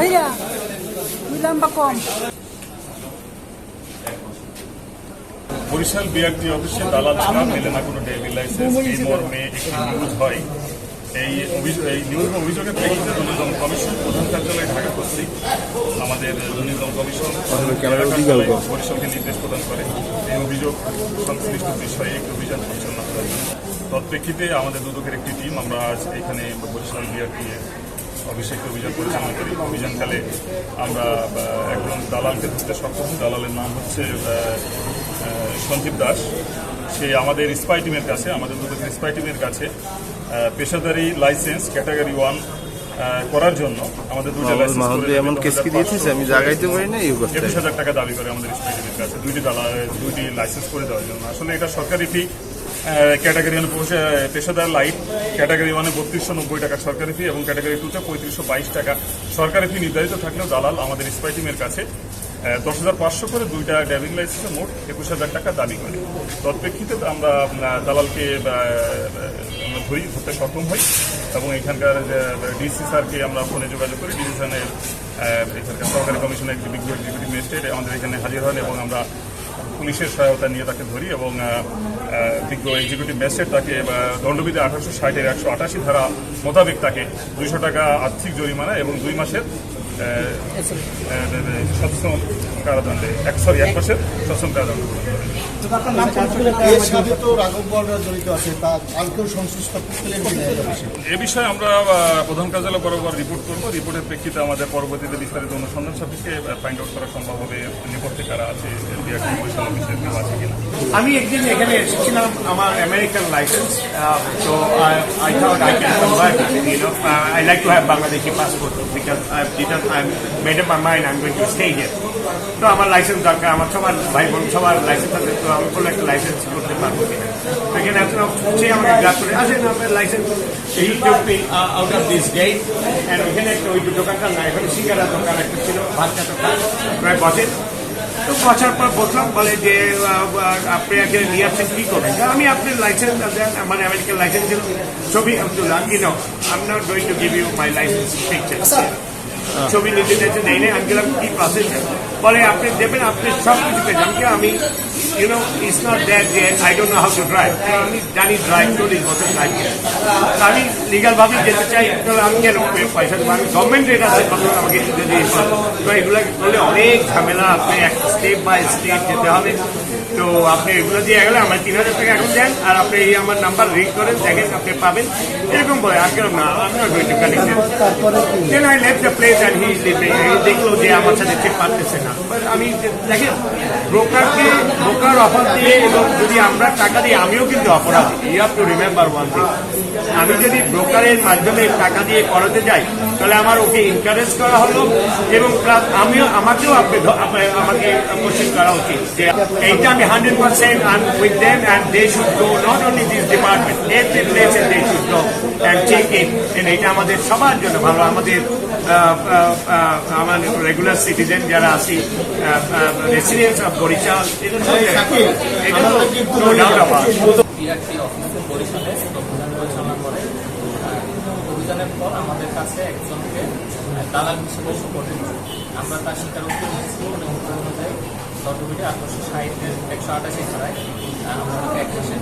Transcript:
দুই লম্বা কম বরিশাল বিআরটি অফিসে দালাল ছাড়া মেলে না কোনো ড্রাইভিং লাইসেন্স এই মর্মে একটি নিউজ হয়। এই অভিযোগ এই নিউজ অভিযোগের প্রেক্ষিতে দুর্নীতম কমিশন প্রধান কার্যালয় ঢাকা কর্তৃক। আমাদের দুর্নীতম কমিশন বরিশালকে নির্দেশ প্রদান করে। এই অভিযোগ সংশ্লিষ্ট বিষয়ে একটি অভিযান পরিচালনা জন্য তৎপ্রেক্ষিতে আমাদের দুদকের একটি টিম আমরা আজ এখানে বরিশাল বিআরটি একটি অভিযান পরিচালনা করি অভিযানকালে আমরা একজন দালালকে ধরতে সক্ষম। দালালের নাম হচ্ছে সঞ্জীব দাস। সে আমাদের স্পাই টিমের কাছে আমাদের দুদকের স্পাই টিমের কাছে পেশাদারি লাইসেন্স ক্যাটাগরি ওয়ান করার জন্য আমাদের দুটো লাইসেন্স এমন কেস কি দিয়েছিস আমি জাগাইতে পারি না একুশ হাজার টাকা দাবি করে আমাদের স্পাই টিমের কাছে দুইটি দালাল দুইটি লাইসেন্স করে দেওয়ার জন্য। আসলে এটা সরকারি ফি ক্যাটাগরি ওয়ানে পেশাদার লাইট ক্যাটাগরি ওয়ানে বত্রিশশো নব্বই টাকা সরকারি ফি এবং ক্যাটাগরি টুতে পঁয়ত্রিশশো বাইশ টাকা। সরকারি ফি নির্ধারিত থাকলেও দালাল আমাদের স্পাই টিমের কাছে দশ হাজার পাঁচশো করে দুইটা ড্রাইভিং লাইসেন্সে মোট একুশ হাজার টাকা দাবি করে। তৎপ্রেক্ষিতে আমরা দালালকে ধরি, ধরতে সক্ষম হই এবং এখানকার ডিসি স্যারকে আমরা ফোনে যোগাযোগ করি। ডিসি স্যারের এখানকার সরকারি কমিশনের বিজ্ঞ এক্সিকিউটিভ ম্যাজিস্ট্রেট আমাদের এখানে হাজির হন এবং আমরা পুলিশের সহায়তা নিয়ে তাকে ধরি এবং বিজ্ঞ এক্সিকিউটিভ ম্যাজিস্ট্রেট তাকে দণ্ডবিধি আঠারোশো ষাটের একশো আটাশি ধারা মোতাবেক তাকে দুইশো টাকা আর্থিক জরিমানা এবং দুই মাসের কারাদণ্ডে এক সরি? এ বিষয়ে আমরা প্রধান কার্যালয় বরাবর রিপোর্ট করব রিপোর্টের প্রেক্ষিতে আমাদের পরবর্তীতে বিস্তারিত অনুসন্ধান সাপেক্ষে ফাইন্ড আউট করা সম্ভব হবে নিকটে কারা আছে কিনা আমি একদিন এখানে এসেছিলাম, আমার আমেরিকান লাইসেন্স তো I thought I can convert you know I like to have Bangladeshi passport because I deter I made up my mind I am going to stay here তো আমার লাইসেন্স দরকার আমার সবার ভাই বোন সবার লাইসেন্স আছে তো আমি কোনো একটা লাইসেন্স করতে পারব কিনা। তো এখানে একজন সে আমাকে গ্রাস করে আসেন আপনার লাইসেন্স এই took me out of this gate and ওইখানে একটা ওই দোকানটা না এখানে সিঙ্গারা দোকান একটা ছিল ভাতটা দোকান প্রায় বসেন তো বসার পর বসলাম বলে যে আপনি এখানে নিয়ে আসছেন কি করবেন? তা আমি আপনার লাইসেন্স দেন আমার আমেরিকান লাইসেন্স ছিল ছবি Abdullah you know I am not going to give you my licence picture ছবি নিতে চাইছে নেই নেই, আমি গেলাম, কি প্রসেস বলে, আপনি দেবেন, আপনি সব কিছু পেয়ে যান আমি you know it's not that যে I don't know how to drive আমি জানি ড্রাইভ চল্লিশ বছর ড্রাইভ আমি লিগাল ভাবে যেতে চাই, তাহলে আমি কেন পয়সা দেবো? আমি গভর্নমেন্ট রেট আছে কত আমাকে যদি তো এগুলো করলে অনেক ঝামেলা, আপনি এক স্টেপ বাই স্টেপ যেতে হবে। তো আপনি এগুলো দিয়ে গেলে আমার তিন হাজার টাকা এখন দেন, আর আপনি এই আমার নাম্বার রিং করেন, দেখেন আপনি পাবেন। এরকম বলে, আর কেউ না আমি left the place and he দেখল যে আমার সাথে চেক পারতেছে না। আমি দেখেন ব্রোকারকে ব্রোকার অফার দিয়ে এবং যদি আমরা টাকা দিই, আমিও কিন্তু অপরাধী। You have to remember one thing আমি যদি ব্রোকারের মাধ্যমে টাকা দিয়ে করাতে যাই তাহলে আমার ওকে এনকারেজ করা হলো এবং প্লাস আমিও আমাকেও আমাকে কোশ্চেন করা উচিত। যে এইটা আমি hundred percent I with them and they should go not only this department every place they should go and check it এটা আমাদের সবার জন্য ভালো। আমাদের আমার রেগুলার সিটিজেন যারা আছি রেসিডেন্স অফ বরিশাল এটা বিআরটি অফিসে বরিশালে অভিযান পরিচালনা করে অভিযানের পর আমাদের কাছে একজনকে দালাল হিসেবে সুপোর্টে আমরা তার স্বীকারোক্তি নিয়েছি এবং অনুযায়ী দণ্ডবিধি আঠারোশো ষাটের একশো আটাশি ধারায় আমাদেরকে এক মাসের।